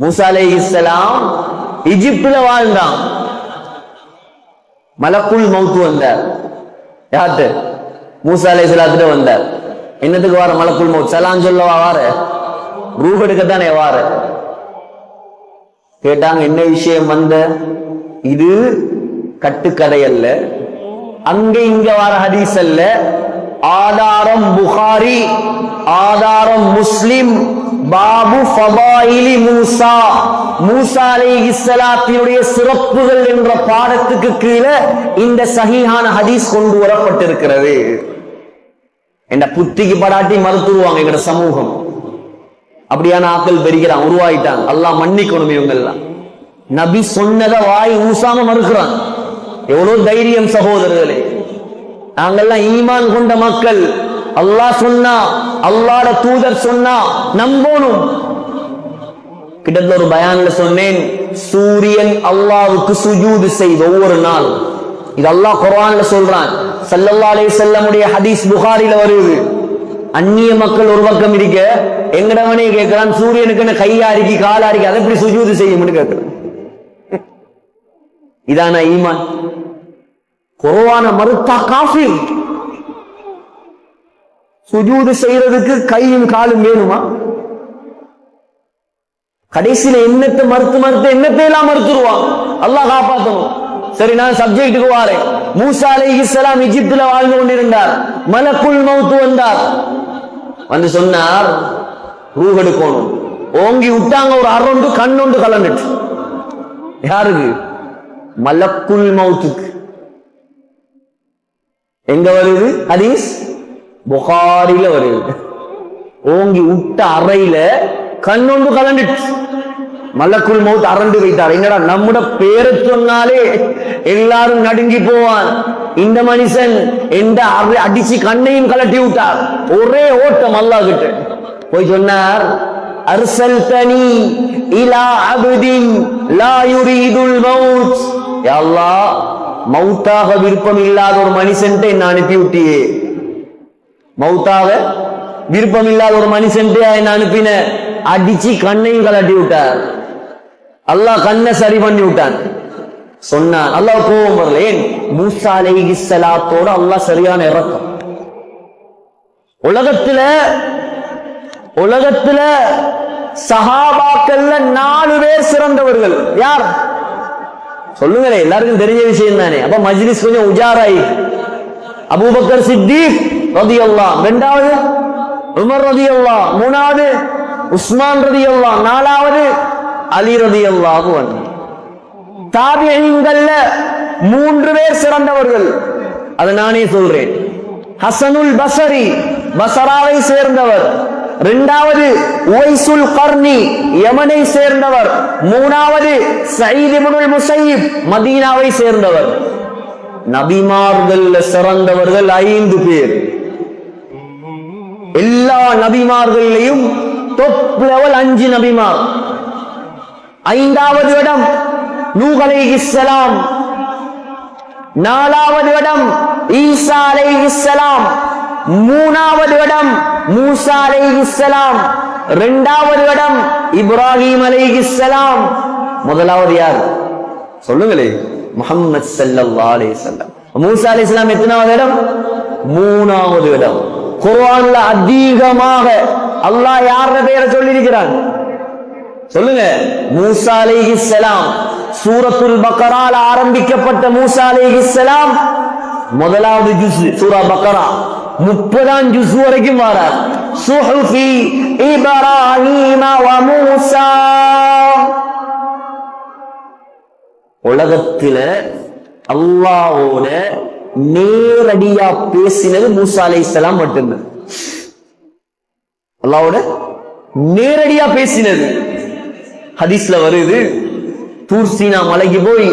மூசா இஸ்லாம் இஜிப்துல வாழ்ந்தான். மலக்குள் மவுத்து வந்தார். யார்ட்டு மூசா அலை இஸ்லாத்திட்ட வந்தார். என்னத்துக்கு வார மலக்குள் மவுத்? சலாம் சொல்லவா வார? ரூஹ் எடுக்கத்தானே வார. கேட்டாங்க என்ன விஷயம் வந்த? இது கட்டுக்கதை அல்ல. அங்க இங்க வர ஹதீஸ் அல்ல. ஆதாரம் புகாரி ஆதாரம் முஸ்லிம் பாபு ஃபபாயிலி மூசா. மூசா அலைஹிஸ்ஸலாத்தினுடைய சிறப்புகள் என்ற பாடத்துக்கு கீழே இந்த சகிஹான ஹதீஸ் கொண்டு வரப்பட்டிருக்கிறது. என்ற புத்திக்கு படாட்டி மறுத்துருவாங்க எங்கட சமூகம். அப்படியான ஆக்கள் பெருகிறான் உருவாயிட்டான் அல்லாஹ் மன்னிக்கணும் இவங்க எல்லாம் நபி சொன்னதை வாய் ஊசாம மறுக்கிறான். எவ்வளவு தைரியம் சகோதரர்களே. நாங்கெல்லாம் ஈமான் கொண்ட மக்கள். அல்லாஹ் சொன்னா அல்லாட தூதர் சொன்னா நம்பணும். கிட்டத்தட்ட ஒரு பயான்ல சொன்னேன் சூரியன் அல்லாவுக்கு சுஜூது செய்த ஒவ்வொரு நாள். இது அல்லாஹ் குர்ஆன்ல சொல்றான். ஸல்லல்லாஹு அலைஹி வஸல்லமுடைய ஹதீஸ் புகாரில வருது. அந்நிய மக்கள் ஒரு பக்கம் இருக்க எங்கடவனே கேட்கிறான் சூரியனுக்கு என்ன கையாரிக்கி காலாரிக்கி அதை எப்படி சுஜூது செய்யும்னு கேட்கிறான் இதான ஈமான்? குர்ஆன மறுத்தா காஃபிர். சுஜூது செய்யறதுக்கு கையும் காலும் வேணுமா? கடைசியில என்னத்தை மறுத்து மறுத்து என்னத்தை எல்லாம் மறுத்துருவான்? அல்லாஹ் காப்பாத்தணும். சரி நான் சப்ஜெக்டுக்கு வாரேன். மூசா அலை இஸ்லாம் இஜிப்துல வாழ்ந்து கொண்டிருந்தார். மலக்குள் மவுத்து வந்தார். வந்து சொன்னார் ரூஹ் எடுக்கணும். ஓங்கி விட்டாங்க ஒரு அரொண்டு கண்ணொண்டு கலந்துட்டு. யாருக்கு? மலக்குள் மவுத்துக்கு. எங்க வருது? ஹதீஸ்? புகாரில வருது. ஓங்கி விட்ட அறையில கண்ணொண்டு கலண்டுட்டு மலக்குள் மௌத் அறந்து வைத்தார். என்னடா நம்மட பேரை சொன்னாலே எல்லாரும் நடுங்கி போவான். இந்த மனுஷன் எந்த அறை அடிச்சு கண்ணையும் கலட்டி விட்டார். ஒரே ஓட்டம் அல்லாஹ் கிட்ட போய் சொன்னார் அர்சல் தனி இலா அபுதின் லா யுரீதுல் மௌத் யா அல்லாஹ் மௌத்தாக விருப்பம் இல்லாத ஒரு மனுஷன்ட்ட என்ன அனுப்பி விட்டியே மௌத்தாக விருப்பம் இல்லாத ஒரு மனுஷன்ட்டு என்ன அனுப்பின. அடிச்சு கண்ணையும் கலட்டி விட்டார். அல்லாஹ் கண்ணை சரி பண்ணி விட்டான். சொன்னான் அல்லாஹ் கோபம் வரல. ஏன்? மூசா அலைஹி அல்லாஹ் சரியான இறக்கம். உலகத்துல உலகத்துல சஹாபாக்கள்ல நாலு பேர் சிறந்தவர்கள். யார்? சொல்லுங்களே எல்லாருக்கும் தெரிஞ்ச விஷயம் தானே. அப்ப மஜ்லிஸ் கொஞ்சம் உஜாராயி. அபூபக்கர் சித்திக் ரதியல்லாஹ். ரெண்டாவது உமர் ரதியல்லாஹ். மூணாவது உஸ்மான் ரதியல்லாஹ். நாலாவது அலி ரதியல்லாஹு அன்ஹு. தாபியங்கள்ல மூன்று பேர் சிறந்தவர்கள். அதை நானே சொல்றேன். ஹசனுல் பசரி பசராவை சேர்ந்தவர். இரண்டாவது உவைசுல் கர்னி யமனை சேர்ந்தவர். மூணாவது சயீத் இப்னுல் முசையிப் மதீனாவை சேர்ந்தவர். நபிமார்கள் சிறந்தவர்கள் ஐந்து பேர். எல்லா நபிமார்களையும் டொப் லெவல் அஞ்சு நபிமார். ஐந்தாவது இடம் நூகலை இஸ்லாம் நாலாவது இடம் ஈசா அலைஹிஸ்ஸலாம் மூணாவது இடம் மூசா அலைஹிஸ்ஸலாம் இரண்டாவது இடம் இப்ராஹிம் அலைஹிஸ்ஸலாம் முதலாவது யார்? சொல்லுங்களே முஹம்மது ஸல்லல்லாஹு அலைஹி வஸல்லம். மூசா அலைஹிஸ்ஸலாம் எத்தனாவது இடம்? மூணாவது இடம். குர்ஆன்ல அதிகமாக அல்லாஹ் யார பேரை சொல்லியிருக்கிறான்? சொல்லுங்க. மூசா சலாம். சூரத்துல் பக்கரால ஆரம்பிக்கப்பட்ட மூசா சலாம் முதலாவது ஜுஸ் சூரா பக்கரா. முப்பதாம் ஜுஸ் வரைக்கும் வரார் சுஹுஃபி இப்ராஹிம வ மூசா. உலகத்துல அல்லாஹ்வோட நேரடியா பேசினது மூசா அலைஹிஸ்ஸலாம் மட்டும்தான். அல்லாவோட நேரடியா பேசினது. ஹதீஸ்ல வருது தூர்சீனா மலைக்கு போய்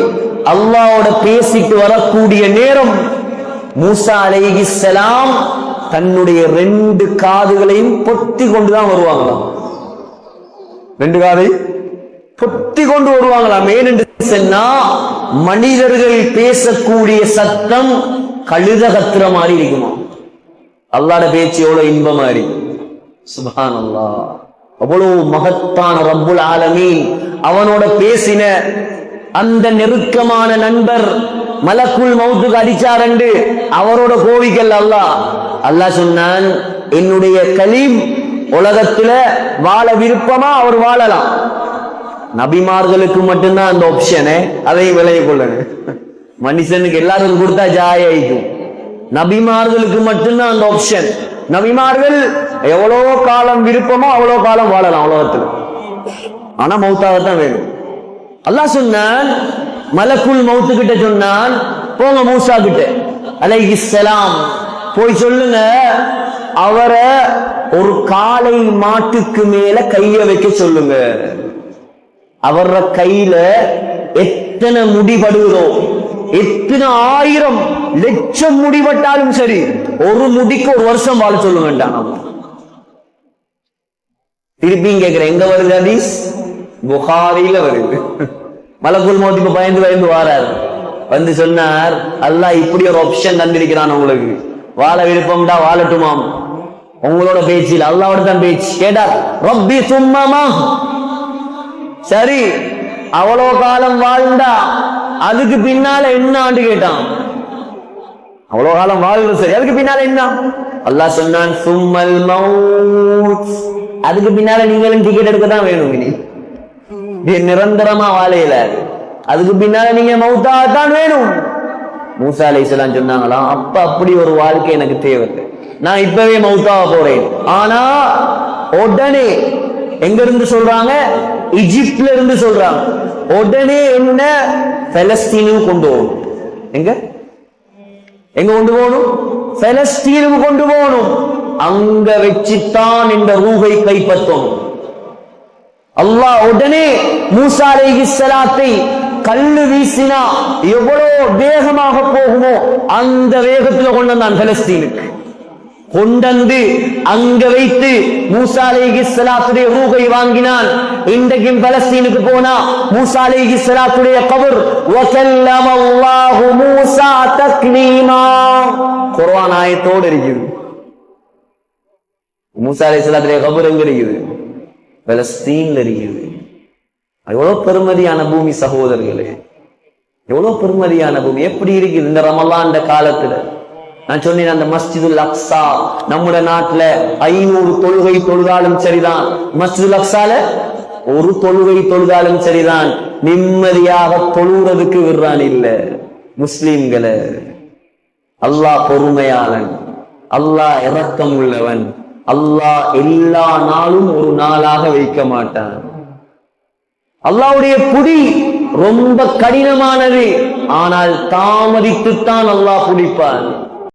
அல்லாவோட பேசிட்டு வரக்கூடிய நேரம் மூசா அலைஹிஸ்ஸலாம் தன்னுடைய ரெண்டு காதுகளையும் பொத்தி கொண்டுதான் வருவாங்களாம். ரெண்டு காதை பொத்தி கொண்டு வருவாங்களாம். ஏனென்று சொன்னா மனிதர்கள் பேசக்கூடிய சத்தம் கழுத கத்துற மாதிரி இருக்குமா? அல்லாட பேச்சு எவ்வளவு இன்பமா இருக்கு சுபான் அவ்வளவு மகத்தான ரப்புல் ஆலமி அவனோட பேசின அந்த நெருக்கமான நண்பர் மலக்குள் மவுத்துக்கு அடிச்சாரண்டு. அவரோட கோவிக்கல் அல்லாஹ் அல்லாஹ் சொன்னான் என்னுடைய கலீம் உலகத்துல வாழ விருப்பமா அவர் வாழலாம். நபிமார்களுக்கு மட்டும்தான் அந்த ஆப்ஷனு அதையும் விளைய கொள்ளணும் மனுஷனுக்கு எல்லாருக்கும் கொடுத்தா ஜாய் ஆயிக்கும். நபிமார்களுக்கு மட்டும்தான் அந்த ஆப்ஷன் நபிமார்கள் எவ்வளோ காலம் விருப்பமோ அவ்வளவு காலம் வாழலாம் உலகத்தில். ஆனா மௌத்தாகத்தான் வேணும். அல்லாஹ் சொன்னான் மலக்குள் மௌத்து கிட்ட சொன்னான் போங்க மூசா கிட்ட. அலைஹிஸ்ஸலாம் போய் சொல்லுங்க அவரை ஒரு காளை மாட்டுக்கு மேல கைய வைக்க சொல்லுங்க. அவர கையில எத்தனை முடிபடுகிறோ எத்தனை ஆயிரம் லட்சம் முடிபட்டாலும் சரி ஒரு முடிக்கு ஒரு வருஷம் வாழ சொல்லுங்கட்டான் திருப்பியும் கேட்கிறேன் எங்க வருது ஹதீஸ்? புகாரியில வருது. மலக்குள் மௌத்துக்கு பயந்து பயந்து வாரார். வந்து சொன்னார் அல்லாஹ் இப்படி ஒரு ஆப்ஷன் தந்திருக்கிறான் உங்களுக்கு. வாழ விருப்பம்டா வாழட்டுமாம். உங்களோட பேச்சில் அல்லாவோட தான் பேச்சு. கேட்டார் ரப்பி சும்மமா சரி அவ்வளோ காலம் வாழ்ந்தா அதுக்கு பின்னால என்ன ஆண்டு கேட்டான்? அவ்வளோ காலம் வாழ்றது சரி அதுக்கு பின்னால என்ன? அல்லாஹ் சொன்னான் சும்மல் மவுத். அதுக்கு பின்னால நீங்களும் டிக்கெட் எடுக்க தான் வேணும் இனி. நிரந்தரமா வாழையில அதுக்கு பின்னால நீங்க மௌத்தாகத்தான் வேணும். மூசா அலைஹிஸ்ஸலாம் சொன்னாங்களாம் அப்ப அப்படி ஒரு வாழ்க்கை எனக்கு தேவை. நான் இப்பவே மவுத்தாக போறேன். ஆனா உடனே எங்க இருந்து சொல்றாங்க? இஜிப்ட்ல இருந்து சொல்றாங்க. உடனே என்ன? பெலஸ்தீனுக்கு கொண்டு போகணும். எங்க? எங்க கொண்டு போகணும்? பெலஸ்தீனுக்கு கொண்டு போகணும். அங்க வச்சுத்தான் இந்த ரூகை கைப்பற்றும். அல்லாஹ் உடனே மூசா சலாத்தை கல்லு வீசினா எவ்வளவு வேகமாக போகுமோ அந்த வேகத்துல கொண்டு வந்தான் பெலஸ்தீனுக்கு. கொண்டந்து அங்க வைத்து மூசா சலாத்துடைய ரூகை வாங்கினான் இன்றைக்கும் பலஸ்தீனுக்கு போனா மூசா சலாத்துடைய கபர் வஸல்லம அல்லாஹு மூசா தக்லீமா குர்ஆன் ஆயத்தோடு இருக்குது. மூசா சலாத்துடைய கபர் எங்க இருக்குது? பலஸ்தீன்ல இருக்குது. எவ்வளவு பெருமதியான பூமி சகோதரர்களே. எவ்வளவு பெருமதியான பூமி. எப்படி இருக்குது இந்த ரமலான் காலத்துல? நான் சொன்னேன் அந்த மஸ்ஜிதுல் அக்ஸா. நம்முடைய நாட்டுல ஐநூறு தொழுகை தொழுதாலும் சரிதான். மஸ்ஜிதுல் அக்ஸால ஒரு தொழுகை தொழுதாலும் சரிதான். நிம்மதியாக தொழுறதுக்கு விடுறான் இல்ல. முஸ்லீம்களை அல்லாஹ் பொறுமையாளன். அல்லாஹ் இரக்கம் உள்ளவன். அல்லாஹ் எல்லா நாளும் ஒரு நாளாக வைக்க மாட்டான். அல்லாஹ்வுடைய புடி ரொம்ப கடினமானது. ஆனால் தாமதித்துத்தான் அல்லாஹ் குடிப்பான்